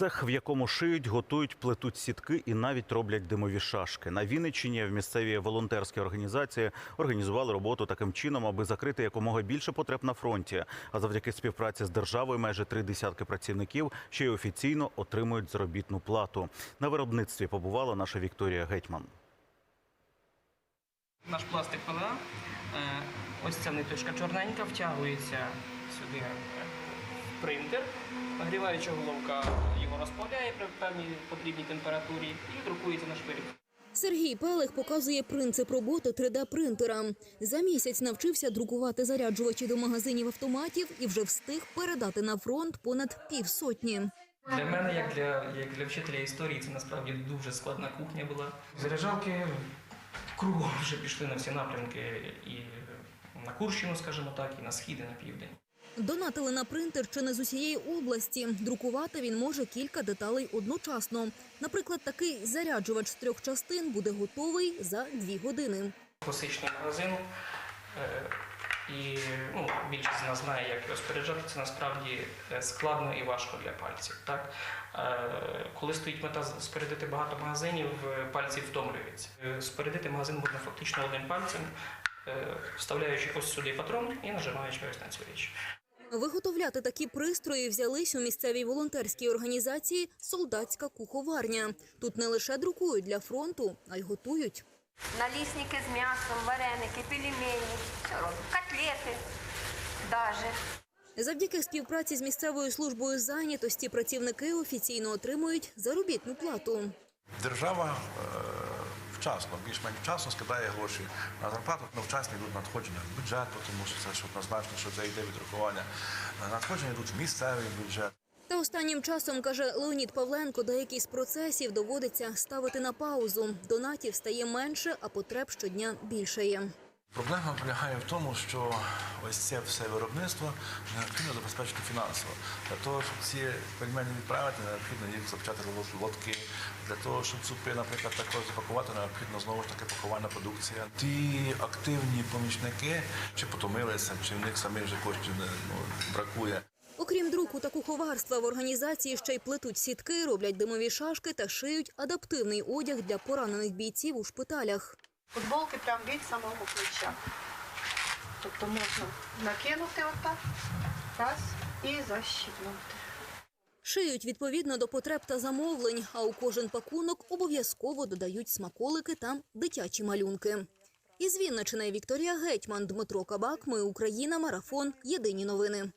Цех, в якому шиють, готують, плетуть сітки і навіть роблять димові шашки. На Вінниччині в місцевій волонтерській організації організували роботу таким чином, аби закрити якомога більше потреб на фронті. А завдяки співпраці з державою майже три десятки працівників ще й офіційно отримують заробітну плату. На виробництві побувала наша Вікторія Гетьман. Наш пластик ПЛА, е, ось ця ниточка чорненька, втягується сюди принтер. Нагріваюча головка його розплавляє при певній потрібній температурі і друкується на шпилі. Сергій Пелех показує принцип роботи 3D-принтера. За місяць навчився друкувати заряджувачі до магазинів автоматів і вже встиг передати на фронт понад півсотні. Для мене, як для, як для вчителя історії, це насправді дуже складна кухня була. Заряджалки кругом вже пішли на всі напрямки і на Курщину, скажімо так, і на схід, і на південь. Донатили на принтер чи не з усієї області. Друкувати він може кілька деталей одночасно. Наприклад, такий заряджувач з трьох частин буде готовий за дві години. класичний магазин. е, І ну, більшість з нас знає, як його споряджати. Це насправді е, складно і важко для пальців. Так? Е, Коли стоїть мета спорядити багато магазинів, пальці втомлюються. Спорядити магазин можна фактично одним пальцем, вставляючи ось сюди патрон і нажимаючи ось на цю річ. Виготовляти такі пристрої взялись у місцевій волонтерській організації Солдатська куховарня. Тут не лише друкують для фронту, а й готують. Налісники з м'ясом, вареники, пельмені, все котлети даже. Завдяки співпраці з місцевою службою зайнятості працівники офіційно отримують заробітну плату. Держава е, вчасно, більш-менш вчасно скидає гроші на зарплату. але вчасно йдуть надходження в бюджету, тому що це ж однозначно, що це йде відрахування. Е, Надходження йдуть в місцевий бюджет. Та останнім часом, каже Леонід Павленко, деякі з процесів доводиться ставити на паузу. Донатів стає менше, а потреб щодня більшає. Проблема полягає в тому, що ось це все виробництво необхідно забезпечити фінансово. Для того, щоб ці пельмені відправити, необхідно їх запчати в лотки. Для того, щоб супи, наприклад, також запакувати, необхідно знову ж таки пакувальна продукція. Ті активні помічники чи потомилися, чи в них самих вже коштів ну, бракує. Окрім друку та куховарства, в організації ще й плетуть сітки, роблять димові шашки та шиють адаптивний одяг для поранених бійців у шпиталях. Футболки прям від самого плеча. Тобто можна накинути отак, раз і защіпнути. Шиють відповідно до потреб та замовлень, а у кожен пакунок обов'язково додають смаколики та дитячі малюнки. Із Вінничини Вікторія Гетьман, Дмитро Кабак. Ми Україна. Марафон. Єдині новини.